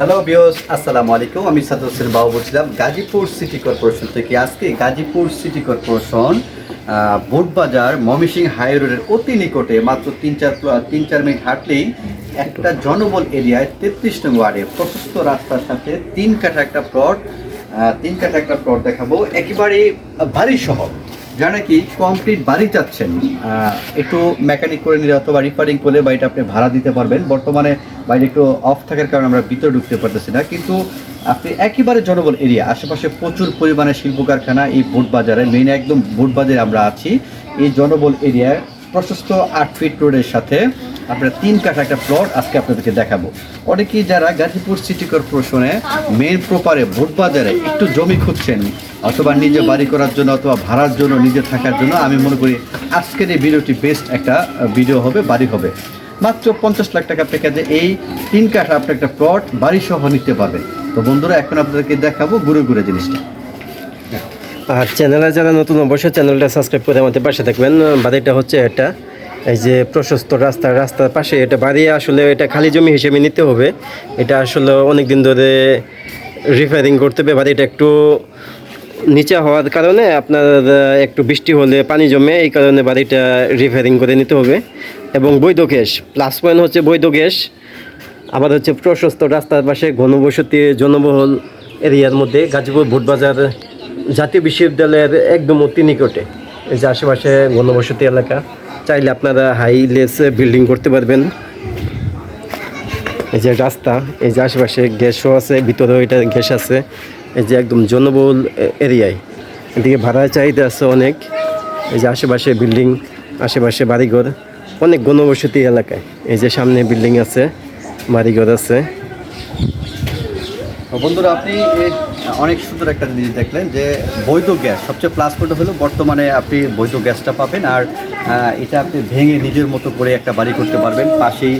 Hello বিয়স আসসালামু আলাইকুম আমি সাদ হোসেন বাবু বলছিলাম, গাজীপুর সিটি কর্পোরেশন থেকে আজকে Gazipur city corporation Botbazar Mymensingh high রোডের অতি নিকটে মাত্র তিন চার তিন চার মিনিট হাঁটলেই একটা জনবল এরিয়ায় তেত্রিশ নং ওয়ার্ডে প্রশস্ত রাস্তার সাথে তিন কাঠা একটা প্লট তিন কাঠা একটা প্লট দেখাবো। একেবারে ভারী শহর। যারা নাকি কমপ্লিট বাড়ি চাচ্ছেন একটু মেকানিক করে নিলে অথবা রিপেয়ারিং করলে বাড়িটা আপনি ভাড়া দিতে পারবেন। বর্তমানে বাড়ি একটু অফ থাকার কারণে আমরা ভিতরে ঢুকতে পারতেছি না। কিন্তু আপনি একেবারে জনবল এরিয়া আশেপাশে প্রচুর পরিমাণে শিল্প কারখানা এই বোট বাজারে মেইন একদম বোট বাজারে আমরা আছি। এই জনবল এরিয়ায় প্রশস্ত আট ফিট রোডের সাথে আপনার তিন কাঠা একটা প্লট আজকে আপনাদেরকে দেখাবো। অনেকেই যারা গাজীপুর সিটি কর্পোরেশনে মেন প্রপারে ভোট বাজারে একটু জমি খুঁজছেন, অথবা নিজে বাড়ি করার জন্য অথবা ভাড়ার জন্য, নিজে থাকার জন্য, আমি মনে করি আজকের এই ভিডিওটি বেস্ট একটা ভিডিও হবে, বাড়ি হবে। মাত্র পঞ্চাশ লাখ টাকা প্যাকেজে এই তিন কাঠা আপনি একটা প্লট বাড়ি সহ নিতে পারবেন। তো বন্ধুরা, এখন আপনাদেরকে দেখাবো ঘুরে ঘুরে জিনিসটা। আর চ্যানেলে যারা নতুন, অবশ্যই চ্যানেলটা সাবস্ক্রাইব করে আমাদের পাশে থাকবেন। বাড়িটা হচ্ছে এটা এই যে প্রশস্ত রাস্তা, রাস্তার পাশে এটা বাড়ি আসলে এটা খালি জমি হিসেবে নিতে হবে। এটা আসলে অনেক দিন ধরে রিপেয়ারিং করতে হবে, বাড়িটা একটু নিচে হওয়ার কারণে আপনার একটু বৃষ্টি হলে পানি জমে, এই কারণে বাড়িটা রিপেয়ারিং করে নিতে হবে। এবং বৈধ গ্যাস প্লাস পয়েন্ট হচ্ছে বৈধ গ্যাস। আবার হচ্ছে প্রশস্ত রাস্তার পাশে ঘনবসতি জনবহুল এরিয়ার মধ্যে গাজীপুর ভোটবাজার জাতীয় বিশ্ববিদ্যালয়ের একদম অতি নিকটে। এই যে আশেপাশে ঘনবসতি এলাকা। চাইলে আপনারা হাই লেস বিল্ডিং করতে পারবেন। এই যে রাস্তা, এই যে আশেপাশে গ্যাসও আছে, ভিতরেও এটা গ্যাস আছে। এই যে একদম জনবহুল এরিয়ায়। এদিকে ভাড়ার চাহিদা আছে অনেক। এই যে আশেপাশে বিল্ডিং আশেপাশে বাড়িঘর, অনেক ঘনবসতি এলাকায়। এই যে সামনে বিল্ডিং আছে, বাড়িঘর আছে। বন্ধুরা, আপনি অনেক সুন্দর একটা জিনিস দেখলেন যে বৈধ গ্যাস, সবচেয়ে প্লাস পয়েন্ট হলো বর্তমানে আপনি বৈধ গ্যাসটা পাবেন আর এটা আপনি ভেঙে নিজের মতো করে একটা বাড়ি করতে পারবেন। পাশেই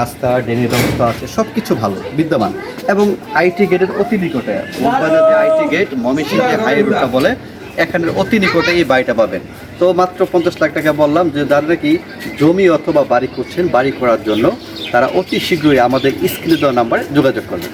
রাস্তা, ড্রেনের ব্যবস্থা আছে সব কিছু ভালো, বিদ্যমান। এবং আইটি গেটের অতি নিকটে যে আইটি গেট, মমিসিং যে হাই রোডটা বলে, এখানের অতি নিকটে এই বাড়িটা পাবেন। তো মাত্র পঞ্চাশ লাখ টাকা বললাম যে যারা নাকি জমি অথবা বাড়ি করছেন বাড়ি করার জন্য, তারা অতি শীঘ্রই আমাদের স্ক্রিনে দেওয়া নাম্বারে যোগাযোগ করবেন।